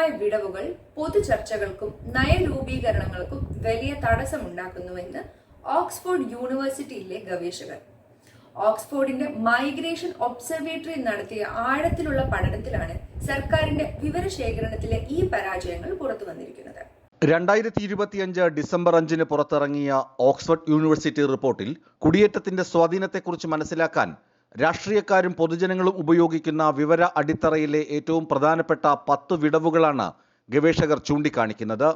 ഗുരുതരമായ വിടവുകൾ പൊതുചർച്ചകൾക്കും നയരൂപീകരണങ്ങൾക്കും വലിയ തടസ്സമുണ്ടാക്കുന്നുവെന്ന് ഓക്സ്ഫോർഡ് യൂണിവേഴ്സിറ്റിയിലെ ഗവേഷകർ. ഓക്സ്ഫോർഡിന്റെ മൈഗ്രേഷൻ ഒബ്സർവേറ്ററി നടത്തിയ ആഴത്തിലുള്ള പഠനത്തിലാണ് സർക്കാരിന്റെ വിവരശേഖരണത്തിലെ ഈ പരാജയങ്ങൾ പുറത്തു വന്നിരിക്കുന്നത്. രണ്ടായിരത്തി ഇരുപത്തിയഞ്ച് ഡിസംബർ അഞ്ചിന് പുറത്തിറങ്ങിയ ഓക്സ്ഫോർഡ് യൂണിവേഴ്സിറ്റി റിപ്പോർട്ടിൽ കുടിയേറ്റത്തിന്റെ സ്വാധീനത്തെക്കുറിച്ച് മനസ്സിലാക്കാൻ രാഷ്ട്രീയക്കാരും പൊതുജനങ്ങളും ഉപയോഗിക്കുന്ന വിവര അടിത്തറയിലെ ഏറ്റവും പ്രധാനപ്പെട്ട പത്ത് വിടവുകളാണ് ഗവേഷകർ ചൂണ്ടിക്കാണിക്കുന്നത്.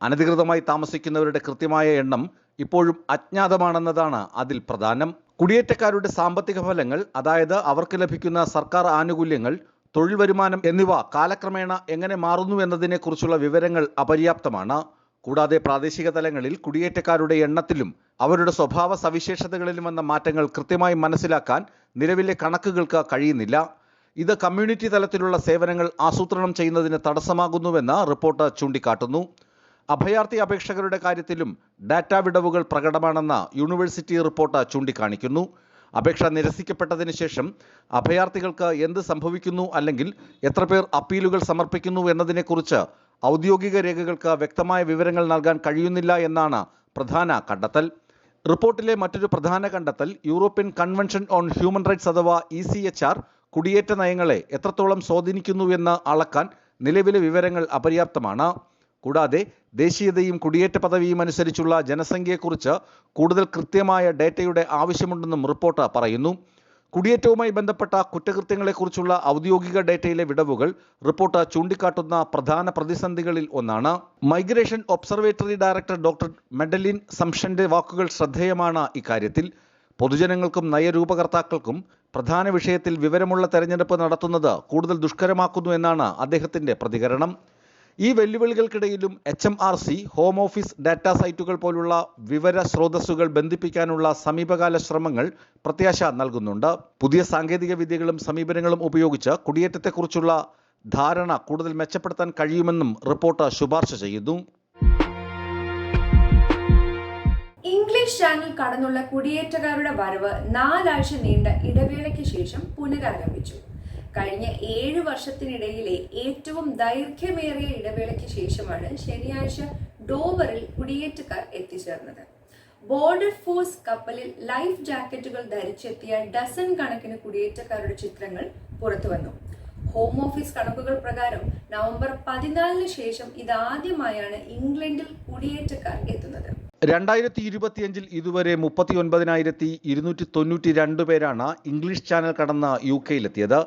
അനധികൃതമായി താമസിക്കുന്നവരുടെ കൃത്യമായ എണ്ണം ഇപ്പോഴും അജ്ഞാതമാണെന്നതാണ് അതിൽ പ്രധാനം. കുടിയേറ്റക്കാരുടെ സാമ്പത്തിക ഫലങ്ങൾ അതായത് അവർക്ക് ലഭിക്കുന്ന സർക്കാർ ആനുകൂല്യങ്ങൾ തൊഴിൽ വരുമാനം എന്നിവ കാലക്രമേണ എങ്ങനെ മാറുന്നു എന്നതിനെക്കുറിച്ചുള്ള വിവരങ്ങൾ അപര്യാപ്തമാണ്. കൂടാതെ പ്രാദേശിക തലങ്ങളിൽ കുടിയേറ്റക്കാരുടെ എണ്ണത്തിലും അവരുടെ സ്വഭാവ സവിശേഷതകളിലും വന്ന മാറ്റങ്ങൾ കൃത്യമായി മനസ്സിലാക്കാൻ നിലവിലെ കണക്കുകൾക്ക് കഴിയുന്നില്ല. ഇത് കമ്മ്യൂണിറ്റി തലത്തിലുള്ള സേവനങ്ങൾ ആസൂത്രണം ചെയ്യുന്നതിന് തടസ്സമാകുന്നുവെന്ന് റിപ്പോർട്ട് ചൂണ്ടിക്കാട്ടുന്നു. അഭയാർത്ഥി അപേക്ഷകരുടെ കാര്യത്തിലും ഡാറ്റ വിടവുകൾ പ്രകടമാണെന്ന് യൂണിവേഴ്സിറ്റി റിപ്പോർട്ട് ചൂണ്ടിക്കാണിക്കുന്നു. അപേക്ഷ നിരസിക്കപ്പെട്ടതിന് ശേഷം അഭയാർത്ഥികൾക്ക് എന്ത് സംഭവിക്കുന്നു അല്ലെങ്കിൽ എത്ര പേർ അപ്പീലുകൾ സമർപ്പിക്കുന്നു എന്നതിനെക്കുറിച്ച് ഔദ്യോഗിക രേഖകൾക്ക് വ്യക്തമായ വിവരങ്ങൾ നൽകാൻ കഴിയുന്നില്ല എന്നാണ് പ്രധാന കണ്ടെത്തൽ. റിപ്പോർട്ടിലെ മറ്റൊരു പ്രധാന കണ്ടെത്തൽ European convention on human rights അഥവാ ഇ സി എച്ച് ആർ കുടിയേറ്റ നയങ്ങളെ എത്രത്തോളം സ്വാധീനിക്കുന്നുവെന്ന് അളക്കാൻ നിലവിലെ വിവരങ്ങൾ അപര്യാപ്തമാണ്. കൂടാതെ ദേശീയതയും കുടിയേറ്റ പദവിയും അനുസരിച്ചുള്ള ജനസംഖ്യയെക്കുറിച്ച് കൂടുതൽ കൃത്യമായ ഡേറ്റയുടെ ആവശ്യമുണ്ടെന്നും റിപ്പോർട്ട് പറയുന്നു. കുടിയേറ്റവുമായി ബന്ധപ്പെട്ട കുറ്റകൃത്യങ്ങളെക്കുറിച്ചുള്ള ഔദ്യോഗിക ഡേറ്റയിലെ വിടവുകൾ റിപ്പോർട്ട് ചൂണ്ടിക്കാട്ടുന്ന പ്രധാന പ്രതിസന്ധികളിൽ ഒന്നാണ്. Migration observatory director doctor Madeleine സംഷന്റെ വാക്കുകൾ ശ്രദ്ധേയമാണ് ഇക്കാര്യത്തിൽ. പൊതുജനങ്ങൾക്കും നയരൂപകർത്താക്കൾക്കും പ്രധാന വിഷയത്തിൽ വിവരമുള്ള തെരഞ്ഞെടുപ്പ് നടത്തുന്നത് കൂടുതൽ ദുഷ്കരമാക്കുന്നു എന്നാണ് അദ്ദേഹത്തിന്റെ പ്രതികരണം. ഈ വെല്ലുവിളികൾക്കിടയിലും H M R C home office data സൈറ്റുകൾ പോലുള്ള വിവര സ്രോതസ്സുകൾ ബന്ധിപ്പിക്കാനുള്ള സമീപകാല ശ്രമങ്ങൾ പ്രത്യാശ നൽകുന്നുണ്ട്. പുതിയ സാങ്കേതിക വിദ്യകളും സമീപനങ്ങളും ഉപയോഗിച്ച് കുടിയേറ്റത്തെക്കുറിച്ചുള്ള ധാരണ കൂടുതൽ മെച്ചപ്പെടുത്താൻ കഴിയുമെന്നും റിപ്പോർട്ട് ശുപാർശ ചെയ്യുന്നു. ഇംഗ്ലീഷ് ചാനൽ കടന്നുള്ള കുടിയേറ്റക്കാരുടെ വരവ് നാലാഴ്ച നീണ്ട ഇടവേളയ്ക്ക് ശേഷം പുനരാരംഭിച്ചു. കഴിഞ്ഞ ഏഴ് വർഷത്തിനിടയിലെ ഏറ്റവും ദൈർഘ്യമേറിയ ഇടവേളയ്ക്ക് ശേഷമാണ് ശനിയാഴ്ച ഡോവറിൽ കുടിയേറ്റക്കാർ എത്തിച്ചേർന്നത്. ബോർഡർ ഫോഴ്സ് കപ്പലിൽ ലൈഫ് ജാക്കറ്റുകൾ ധരിച്ചെത്തിയ ഡസൺ കണക്കിന് കുടിയേറ്റക്കാരുടെ ചിത്രങ്ങൾ പുറത്തു വന്നു. ഹോം ഓഫീസ് കണക്കുകൾ പ്രകാരം നവംബർ പതിനാലിന് ശേഷം ഇതാദ്യമായാണ് ഇംഗ്ലണ്ടിൽ കുടിയേറ്റക്കാർ എത്തുന്നത്. രണ്ടായിരത്തി ഇരുപത്തിയഞ്ചിൽ ഇതുവരെ മുപ്പത്തി ഒൻപതിനായിരത്തി ഇരുന്നൂറ്റി തൊണ്ണൂറ്റി രണ്ട് പേരാണ് ഇംഗ്ലീഷ് ചാനൽ കടന്ന് യു കെയിലെത്തിയത്.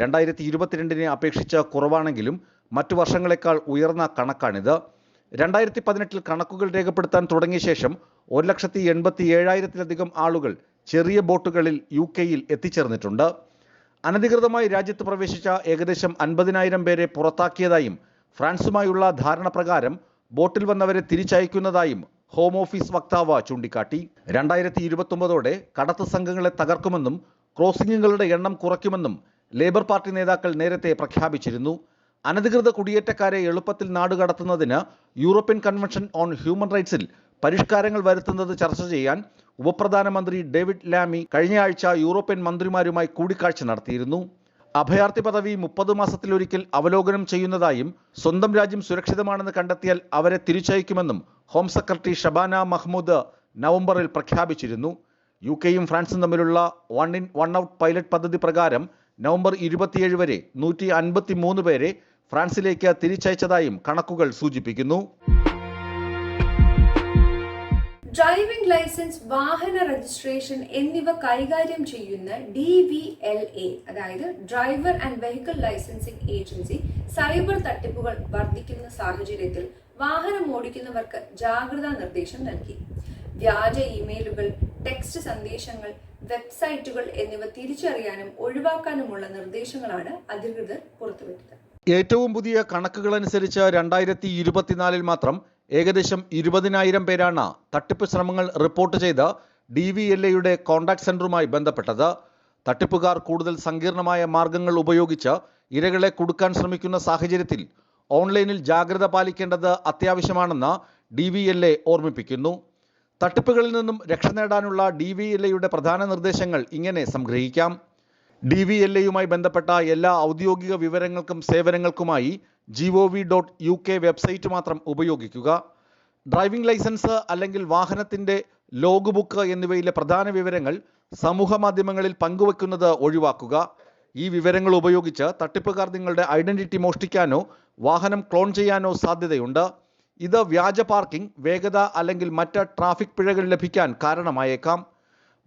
രണ്ടായിരത്തി ഇരുപത്തിരണ്ടിനെ അപേക്ഷിച്ച് കുറവാണെങ്കിലും മറ്റു വർഷങ്ങളെക്കാൾ ഉയർന്ന കണക്കാണിത്. രണ്ടായിരത്തി പതിനെട്ടിൽ കണക്കുകൾ രേഖപ്പെടുത്താൻ തുടങ്ങിയ ശേഷം ഒരു ലക്ഷത്തി എൺപത്തി ഏഴായിരത്തിലധികം ആളുകൾ ചെറിയ ബോട്ടുകളിൽ യു കെയിൽ എത്തിച്ചേർന്നിട്ടുണ്ട്. അനധികൃതമായി രാജ്യത്ത് പ്രവേശിച്ച ഏകദേശം അൻപതിനായിരം പേരെ പുറത്താക്കിയതായും ഫ്രാൻസുമായുള്ള ധാരണ പ്രകാരം ബോട്ടിൽ വന്നവരെ തിരിച്ചയക്കുന്നതായും ഹോം ഓഫീസ് വക്താവ് ചൂണ്ടിക്കാട്ടി. രണ്ടായിരത്തി ഇരുപത്തൊമ്പതോടെ കടത്ത് സംഘങ്ങളെ തകർക്കുമെന്നും ക്രോസിംഗുകളുടെ എണ്ണം കുറയ്ക്കുമെന്നും ലേബർ പാർട്ടി നേതാക്കൾ നേരത്തെ പ്രഖ്യാപിച്ചിരുന്നു. അനധികൃത കുടിയേറ്റക്കാരെ എളുപ്പത്തിൽ നാടുകടത്തുന്നതിന് യൂറോപ്യൻ കൺവെൻഷൻ ഓൺ ഹ്യൂമൻ റൈറ്റ്സിൽ പരിഷ്കാരങ്ങൾ വരുത്തുന്നത് ചർച്ച ചെയ്യാൻ ഉപപ്രധാനമന്ത്രി ഡേവിഡ് ലാമി കഴിഞ്ഞയാഴ്ച യൂറോപ്യൻ മന്ത്രിമാരുമായി കൂടിക്കാഴ്ച നടത്തിയിരുന്നു. അഭയാർത്ഥി പദവി മുപ്പത് മാസത്തിലൊരിക്കൽ അവലോകനം ചെയ്യുന്നതായും സ്വന്തം രാജ്യം സുരക്ഷിതമാണെന്ന് കണ്ടെത്തിയാൽ അവരെ തിരിച്ചയക്കുമെന്നും ഹോം സെക്രട്ടറി ഷബാന മഹ്മൂദ് നവംബറിൽ പ്രഖ്യാപിച്ചിരുന്നു. യു കെയും ഫ്രാൻസും തമ്മിലുള്ള one in one out pilot പദ്ധതി പ്രകാരം നവംബർ ഇരുപത്തിയേഴ് വരെ നൂറ്റി അൻപത്തി മൂന്ന് പേരെ ഫ്രാൻസിലേക്ക് തിരിച്ചയച്ചതായും കണക്കുകൾ സൂചിപ്പിക്കുന്നു. ഡ്രൈവിംഗ് ലൈസൻസ് വാഹന രജിസ്ട്രേഷൻ എന്നിവ കൈകാര്യം ചെയ്യുന്ന ഡി വി എൽ എ അതായത് driver and vehicle licensing agency cyber തട്ടിപ്പുകൾ വർദ്ധിക്കുന്ന സാഹചര്യത്തിൽ വാഹനം ഓടിക്കുന്നവർക്ക് ജാഗ്രതാ നിർദ്ദേശം നൽകി. വ്യാജ ഇമെയിലുകൾ ടെക്സ്റ്റ് സന്ദേശങ്ങൾ വെബ്സൈറ്റുകൾ എന്നിവ തിരിച്ചറിയാനും ഒഴിവാക്കാനുമുള്ള നിർദ്ദേശങ്ങളാണ് അധികൃതർ പുറത്തുവിട്ടത്. ഏറ്റവും പുതിയ കണക്കുകളനുസരിച്ച് രണ്ടായിരത്തി ഇരുപത്തിനാലിൽ മാത്രം ഏകദേശം ഇരുപതിനായിരം പേരാണ് തട്ടിപ്പ് ശ്രമങ്ങൾ റിപ്പോർട്ട് ചെയ്ത് ഡി വി എൽ എയുടെ കോൺടാക്ട് സെന്ററുമായി ബന്ധപ്പെട്ടത്. തട്ടിപ്പുകാർ കൂടുതൽ സങ്കീർണമായ മാർഗങ്ങൾ ഉപയോഗിച്ച് ഇരകളെ കൊടുക്കാൻ ശ്രമിക്കുന്ന സാഹചര്യത്തിൽ ഓൺലൈനിൽ ജാഗ്രത പാലിക്കേണ്ടത് അത്യാവശ്യമാണെന്ന് ഡി വി എൽ എ ഓർമ്മിപ്പിക്കുന്നു. തട്ടിപ്പുകളിൽ നിന്നും രക്ഷ നേടാനുള്ള ഡി വി എൽ എയുടെ പ്രധാന നിർദ്ദേശങ്ങൾ ഇങ്ങനെ സംഗ്രഹിക്കാം. ഡി വി എൽ എയുമായി ബന്ധപ്പെട്ട എല്ലാ ഔദ്യോഗിക വിവരങ്ങൾക്കും സേവനങ്ങൾക്കുമായി G O V dot U K website മാത്രം ഉപയോഗിക്കുക. ഡ്രൈവിംഗ് ലൈസൻസ് അല്ലെങ്കിൽ വാഹനത്തിന്റെ ലോഗ് ബുക്ക് എന്നിവയിലെ പ്രധാന വിവരങ്ങൾ സമൂഹ മാധ്യമങ്ങളിൽ പങ്കുവെക്കുന്നത് ഒഴിവാക്കുക. ഈ വിവരങ്ങൾ ഉപയോഗിച്ച് തട്ടിപ്പുകാർ നിങ്ങളുടെ ഐഡന്റിറ്റി മോഷ്ടിക്കാനോ വാഹനം ക്ലോൺ ചെയ്യാനോ സാധ്യതയുണ്ട്. ഇത് വ്യാജ പാർക്കിംഗ് വേഗത അല്ലെങ്കിൽ മറ്റ് ട്രാഫിക് പിഴകൾ ലഭിക്കാൻ കാരണമായേക്കാം.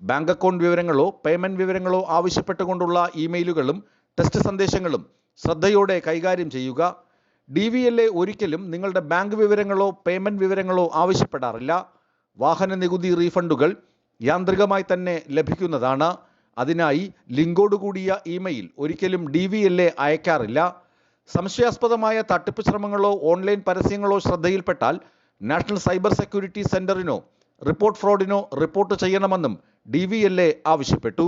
ബാങ്ക് അക്കൗണ്ട് വിവരങ്ങളോ പേയ്മെന്റ് വിവരങ്ങളോ ആവശ്യപ്പെട്ടുകൊണ്ടുള്ള ഇമെയിലുകളും ടെസ്റ്റ് സന്ദേശങ്ങളും ശ്രദ്ധയോടെ കൈകാര്യം ചെയ്യുക. ഡി വി എൽ എ ഒരിക്കലും നിങ്ങളുടെ ബാങ്ക് വിവരങ്ങളോ പേയ്മെന്റ് വിവരങ്ങളോ ആവശ്യപ്പെടാറില്ല. വാഹന നികുതി റീഫണ്ടുകൾ യാന്ത്രികമായി തന്നെ ലഭിക്കുന്നതാണ്. അതിനായി ലിങ്കോടുകൂടിയ ഇമെയിൽ ഒരിക്കലും ഡി വി എൽ എ അയക്കാറില്ല. സംശയാസ്പദമായ തട്ടിപ്പ് ശ്രമങ്ങളോ ഓൺലൈൻ പരസ്യങ്ങളോ ശ്രദ്ധയിൽപ്പെട്ടാൽ നാഷണൽ സൈബർ സെക്യൂരിറ്റി സെന്ററിനോ റിപ്പോർട്ട് ഫ്രോഡിനോ റിപ്പോർട്ട് ചെയ്യണമെന്നും ഡി വി എൽ എ ആവശ്യപ്പെട്ടു.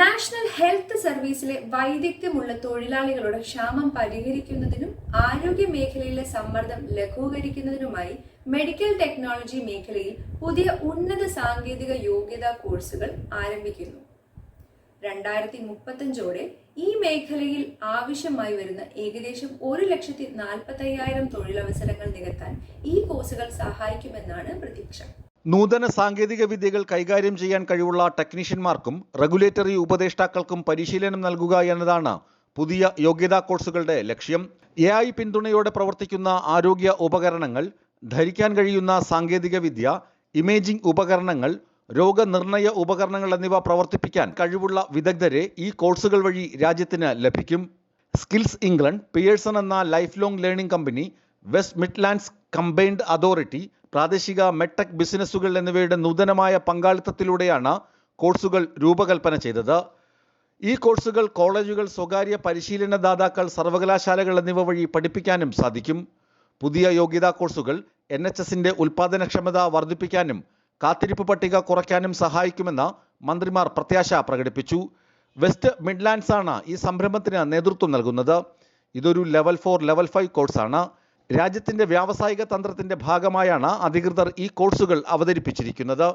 നാഷണൽ ഹെൽത്ത് സർവീസിലെ വൈദഗ്ധ്യമുള്ള തൊഴിലാളികളുടെ ക്ഷാമം പരിഹരിക്കുന്നതിനും ആരോഗ്യ മേഖലയിലെ സമ്മർദ്ദം ലഘൂകരിക്കുന്നതിനുമായി മെഡിക്കൽ ടെക്നോളജി മേഖലയിൽ പുതിയ ഉന്നത സാങ്കേതിക യോഗ്യതാ കോഴ്സുകൾ ആരംഭിക്കുന്നു. രണ്ടായിരത്തി മുപ്പത്തഞ്ചോടെ ഈ മേഖലയിൽ ആവശ്യമായി വരുന്ന ഏകദേശം ഒരു ലക്ഷത്തി നാൽപ്പത്തയ്യായിരം തൊഴിലവസരങ്ങൾ നികത്താൻ ഈ കോഴ്സുകൾ സഹായിക്കുമെന്നാണ് പ്രതീക്ഷ. നൂതന സാങ്കേതിക വിദ്യകൾ കൈകാര്യം ചെയ്യാൻ കഴിവുള്ള ടെക്നീഷ്യന്മാർക്കും റെഗുലേറ്ററി ഉപദേഷ്ടാക്കൾക്കും പരിശീലനം നൽകുക എന്നതാണ് പുതിയ യോഗ്യതാ കോഴ്സുകളുടെ ലക്ഷ്യം. എ ഐ പിന്തുണയോടെ പ്രവർത്തിക്കുന്ന ആരോഗ്യ ഉപകരണങ്ങൾ ധരിക്കാൻ കഴിയുന്ന സാങ്കേതിക വിദ്യ ഇമേജിംഗ് ഉപകരണങ്ങൾ രോഗനിർണയ ഉപകരണങ്ങൾ എന്നിവ പ്രവർത്തിപ്പിക്കാൻ കഴിവുള്ള വിദഗ്ധരെ ഈ കോഴ്സുകൾ വഴി രാജ്യത്തിന് ലഭിക്കും. സ്കിൽസ് ഇംഗ്ലണ്ട് പിയേഴ്സൺ എന്ന lifelong learning company West Midlands combined authority പ്രാദേശിക മെട്ടെക് ബിസിനസ്സുകൾ എന്നിവയുടെ നൂതനമായ പങ്കാളിത്തത്തിലൂടെയാണ് കോഴ്സുകൾ രൂപകൽപ്പന ചെയ്തത്. ഈ കോഴ്സുകൾ കോളേജുകൾ സ്വകാര്യ പരിശീലനദാതാക്കൾ സർവകലാശാലകൾ എന്നിവ വഴി പഠിപ്പിക്കാനും സാധിക്കും. പുതിയ യോഗ്യതാ കോഴ്സുകൾ എൻ എച്ച് എസിന്റെ ഉൽപാദനക്ഷമത വർദ്ധിപ്പിക്കാനും കാത്തിരിപ്പ് പട്ടിക കുറയ്ക്കാനും സഹായിക്കുമെന്ന് മന്ത്രിമാർ പ്രത്യാശ പ്രകടിപ്പിച്ചു. വെസ്റ്റ് മിഡ്ലാൻഡ്സ് ആണ് ഈ സംരംഭത്തിന് നേതൃത്വം നൽകുന്നത്. ഇതൊരു ലെവൽ ഫോർ ലെവൽ ഫൈവ് കോഴ്സാണ്. രാജ്യത്തിന്റെ വ്യാവസായിക തന്ത്രത്തിന്റെ ഭാഗമായാണ് അധികൃതർ ഈ കോഴ്സുകൾ അവതരിപ്പിച്ചിരിക്കുന്നത്.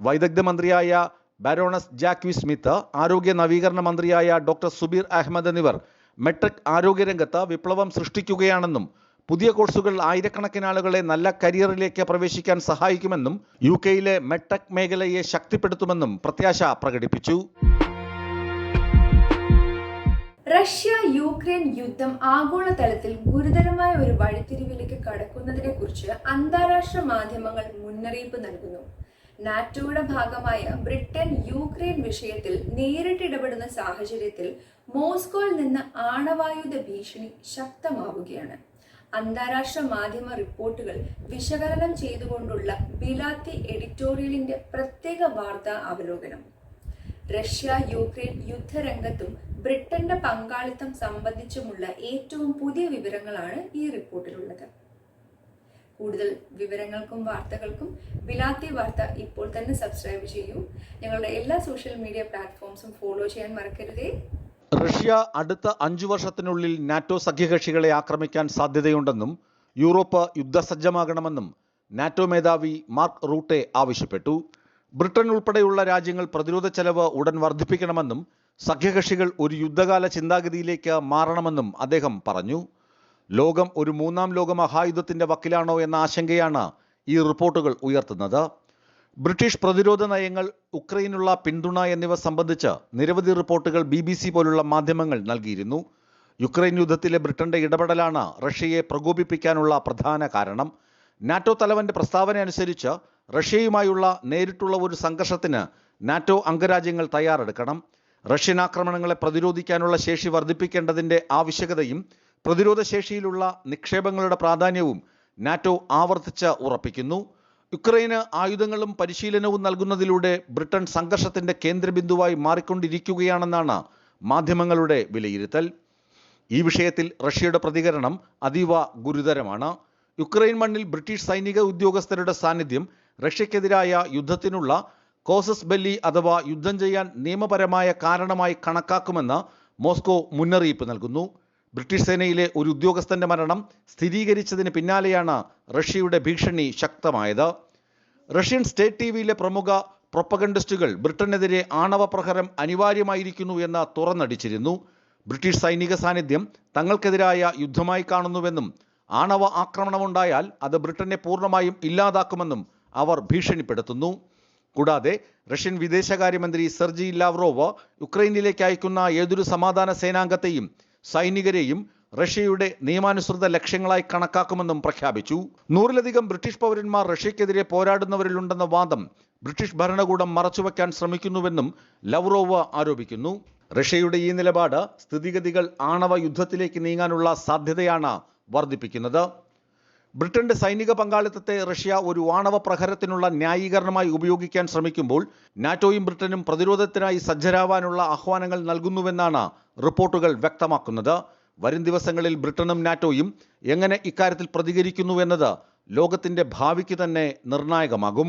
വൈദഗ്ധ്യ മന്ത്രിയായ ബാരോണസ് ജാക്വി സ്മിത്ത് ആരോഗ്യ നവീകരണ മന്ത്രിയായ ഡോക്ടർ സുബീർ അഹമ്മദ് എന്നിവർ മെട്രിക് ആരോഗ്യരംഗത്ത് വിപ്ലവം സൃഷ്ടിക്കുകയാണെന്നും പുതിയ കോഴ്സുകൾ ആയിരക്കണക്കിന് ആളുകളെ നല്ല കരിയറിലേക്ക് പ്രവേശിക്കാൻ സഹായിക്കുമെന്നും യു കെയിലെ മെട്ടെക് മേഖലയെ ശക്തിപ്പെടുത്തുമെന്നും പ്രത്യാശ പ്രകടിപ്പിച്ചു. റഷ്യ യുക്രൈൻ യുദ്ധം ആഗോളതലത്തിൽ ഗുരുതരമായ ഒരു വഴിത്തിരിവിലേക്ക് കടക്കുന്നതിനെ കുറിച്ച് അന്താരാഷ്ട്ര മാധ്യമങ്ങൾ മുന്നറിയിപ്പ് നൽകുന്നു. നാറ്റോയുടെ ഭാഗമായ ബ്രിട്ടൻ യുക്രൈൻ വിഷയത്തിൽ നേരിട്ട് ഇടപെടുന്ന സാഹചര്യത്തിൽ മോസ്കോയിൽ നിന്ന് ആണവായുധ ഭീഷണി ശക്തമാവുകയാണ്. അന്താരാഷ്ട്ര മാധ്യമ റിപ്പോർട്ടുകൾ വിശകലനം ചെയ്തുകൊണ്ടുള്ള ബിലാത്തി എഡിറ്റോറിയലിന്റെ പ്രത്യേക വാർത്താ അവലോകനം. റഷ്യ യുക്രൈൻ യുദ്ധരംഗത്തും ബ്രിട്ടന്റെ പങ്കാളിത്തം സംബന്ധിച്ചുമുള്ള ഏറ്റവും പുതിയ വിവരങ്ങളാണ് ഈ റിപ്പോർട്ടിലുള്ളത്. കൂടുതൽ വിവരങ്ങൾക്കും വാർത്തകൾക്കും ബിലാത്തി വാർത്ത ഇപ്പോൾ തന്നെ സബ്സ്ക്രൈബ് ചെയ്യൂ. ഞങ്ങളുടെ എല്ലാ സോഷ്യൽ മീഡിയ പ്ലാറ്റ്ഫോംസും ഫോളോ ചെയ്യാൻ മറക്കരുതേ. റഷ്യ അടുത്ത അഞ്ചു വർഷത്തിനുള്ളിൽ നാറ്റോ സഖ്യകക്ഷികളെ ആക്രമിക്കാൻ സാധ്യതയുണ്ടെന്നും യൂറോപ്പ് യുദ്ധസജ്ജമാകണമെന്നും നാറ്റോ മേധാവി മാർക്ക് റൂട്ടെ ആവശ്യപ്പെട്ടു. ബ്രിട്ടൻ ഉൾപ്പെടെയുള്ള രാജ്യങ്ങൾ പ്രതിരോധ ചെലവ് ഉടൻ വർദ്ധിപ്പിക്കണമെന്നും സഖ്യകക്ഷികൾ ഒരു യുദ്ധകാല ചിന്താഗതിയിലേക്ക് മാറണമെന്നും അദ്ദേഹം പറഞ്ഞു. ലോകം ഒരു മൂന്നാം ലോക മഹായുദ്ധത്തിന്റെ വക്കിലാണോ എന്ന ആശങ്കയാണ് ഈ റിപ്പോർട്ടുകൾ ഉയർത്തുന്നത്. ബ്രിട്ടീഷ് പ്രതിരോധ നയങ്ങൾ ഉക്രൈനുള്ള പിന്തുണ എന്നിവ സംബന്ധിച്ച് നിരവധി റിപ്പോർട്ടുകൾ ബി ബി സി പോലുള്ള മാധ്യമങ്ങൾ നൽകിയിരുന്നു. യുക്രൈൻ യുദ്ധത്തിലെ ബ്രിട്ടന്റെ ഇടപെടലാണ് റഷ്യയെ പ്രകോപിപ്പിക്കാനുള്ള പ്രധാന കാരണം. നാറ്റോ തലവന്റെ പ്രസ്താവന അനുസരിച്ച് റഷ്യയുമായുള്ള നേരിട്ടുള്ള ഒരു സംഘർഷത്തിന് നാറ്റോ അംഗരാജ്യങ്ങൾ തയ്യാറെടുക്കണം. റഷ്യൻ ആക്രമണങ്ങളെ പ്രതിരോധിക്കാനുള്ള ശേഷി വർദ്ധിപ്പിക്കേണ്ടതിന്റെ ആവശ്യകതയും പ്രതിരോധ ശേഷിയിലുള്ള നിക്ഷേപങ്ങളുടെ പ്രാധാന്യവും നാറ്റോ ആവർത്തിച്ച് ഉറപ്പിക്കുന്നു. യുക്രൈന് ആയുധങ്ങളും പരിശീലനവും നൽകുന്നതിലൂടെ ബ്രിട്ടൻ സംഘർഷത്തിന്റെ കേന്ദ്രബിന്ദുവായി മാറിക്കൊണ്ടിരിക്കുകയാണെന്നാണ് മാധ്യമങ്ങളുടെ വിലയിരുത്തൽ. ഈ വിഷയത്തിൽ റഷ്യയുടെ പ്രതികരണം അതീവ ഗുരുതരമാണ്. യുക്രൈൻ മണ്ണിൽ ബ്രിട്ടീഷ് സൈനിക ഉദ്യോഗസ്ഥരുടെ സാന്നിധ്യം റഷ്യക്കെതിരായ യുദ്ധത്തിനുള്ള കോസസ് ബെല്ലി അഥവാ യുദ്ധം ചെയ്യാൻ നിയമപരമായ കാരണമായി കണക്കാക്കുമെന്ന് മോസ്കോ മുന്നറിയിപ്പ് നൽകുന്നു. ബ്രിട്ടീഷ് സേനയിലെ ഒരു ഉദ്യോഗസ്ഥന്റെ മരണം സ്ഥിരീകരിച്ചതിന് പിന്നാലെയാണ് റഷ്യയുടെ ഭീഷണി ശക്തമായത്. റഷ്യൻ സ്റ്റേറ്റ് ടി വിയിലെ പ്രമുഖ പ്രൊപ്പഗണ്ടിസ്റ്റുകൾ ബ്രിട്ടനെതിരെ ആണവ പ്രഹരം അനിവാര്യമായിരിക്കുന്നു എന്ന് തുറന്നടിച്ചിരുന്നു. ബ്രിട്ടീഷ് സൈനിക സാന്നിധ്യം തങ്ങൾക്കെതിരായ യുദ്ധമായി കാണുന്നുവെന്നും ആണവ ആക്രമണമുണ്ടായാൽ അത് ബ്രിട്ടനെ പൂർണമായും ഇല്ലാതാക്കുമെന്നും അവർ ഭീഷണിപ്പെടുത്തുന്നു. കൂടാതെ റഷ്യൻ വിദേശകാര്യമന്ത്രി സെർജി ലാവ്റോവ് യുക്രൈനിലേക്ക് അയക്കുന്ന ഏതൊരു സമാധാന സേനാംഗത്തെയും സൈനികരെയും റഷ്യയുടെ നിയമാനുസൃത ലക്ഷ്യങ്ങളായി കണക്കാക്കുമെന്നും പ്രഖ്യാപിച്ചു. നൂറിലധികം ബ്രിട്ടീഷ് പൗരന്മാർ റഷ്യക്കെതിരെ പോരാടുന്നവരിലുണ്ടെന്ന വാദം ബ്രിട്ടീഷ് ഭരണകൂടം മറച്ചുവെക്കാൻ ശ്രമിക്കുന്നുവെന്നും ലവ്റോവ് ആരോപിക്കുന്നു. റഷ്യയുടെ ഈ നിലപാട് സ്ഥിതിഗതികൾ ആണവ യുദ്ധത്തിലേക്ക് നീങ്ങാനുള്ള സാധ്യതയാണ് വർദ്ധിപ്പിക്കുന്നത്. ബ്രിട്ടന്റെ സൈനിക പങ്കാളിത്തത്തെ റഷ്യ ഒരു ആണവ പ്രഹരത്തിനുള്ള ന്യായീകരണമായി ഉപയോഗിക്കാൻ ശ്രമിക്കുമ്പോൾ നാറ്റോയും ബ്രിട്ടനും പ്രതിരോധത്തിനായി സജ്ജരാവാനുള്ള ആഹ്വാനങ്ങൾ നൽകുന്നുവെന്നാണ് റിപ്പോർട്ടുകൾ വ്യക്തമാക്കുന്നത്. വരും ദിവസങ്ങളിൽ ബ്രിട്ടനും നാറ്റോയും എങ്ങനെ ഇക്കാര്യത്തിൽ പ്രതികരിക്കുന്നുവെന്നത് ലോകത്തിന്റെ ഭാവിക്ക് തന്നെ നിർണായകമാകും.